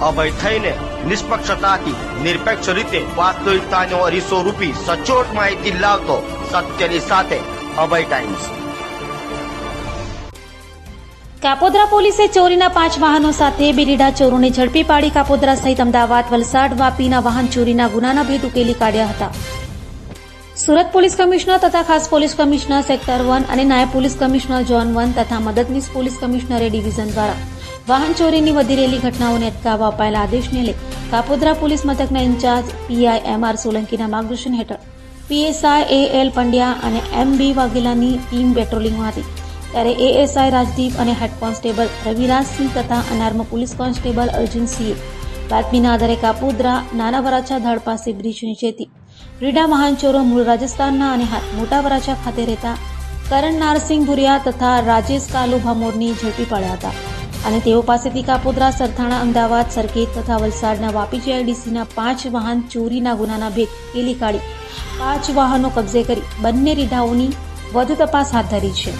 અભય થઈને નિષ્પક્ષતાથી, નિરપેક્ષ રીતે વાસ્તવિકતાનો અરીસો રૂપી સચોટ માહિતી લાવતો સત્યની સાથે અભય ટાઈમ્સ કાપોદ્રા પોલીસે ચોરીના પાંચ વાહનો સાથે બિરીડા ચોરોને ઝડપી પાડી કાપોદ્રા સહિત અમદાવાદ, વલસાડ, વાપીના વાહન ચોરીના ગુનાના ભેદ ઉકેલી કાઢ્યા હતા. સુરત પોલીસ કમિશનર તથા ખાસ પોલીસ કમિશનર સેક્ટર વન અને નાયબ પોલીસ કમિશનર ઝોન વન તથા મદદનીશ પોલીસ કમિશનરે ડિવિઝન દ્વારા વાહન ચોરીની વધી રહેલી ઘટનાઓને અટકાવવા અપાયેલા આદેશને લઈ કાપોદ્રા પોલીસ મથકના ઇન્ચાર્જ પીઆઈ એમ આર સોલંકીના માર્ગદર્શન હેઠળ પીએસઆઈ એ એલ પંડ્યા અને એમ બી વાઘેલાની ટીમ પેટ્રોલિંગમાં હતી. ત્યારે એએસઆઈ રાજદીપ અને હેડ કોન્સ્ટેબલ રવિરાજસિંહ તથા અનાર્મ પોલીસ કોન્સ્ટેબલ અર્જુનસિંહે બાતમીના આધારે કાપોદ્રા, નાના વરાછા ધડ પાસે બ્રિજ નીચેથી રીડા મહાનચોરો મૂળ રાજસ્થાનના અને મોટા વરાછા ખાતે રહેતા કરણ નારસિંહ ભુરિયા તથા રાજેશ કાલુ ભામોરની ઝડપી પડ્યા હતા. અને તેઓ પાસેથી કાપોદ્રા, સરથાણા, અમદાવાદ, સરખેજ તથા વલસાડના વાપી જીઆઈડીસીના પાંચ વાહન ચોરીના ગુનાના ભેદ કેલી કાઢી. પાંચ વાહનો કબજે કરી બંને રીઢાઓની વધુ તપાસ હાથ ધરી છે.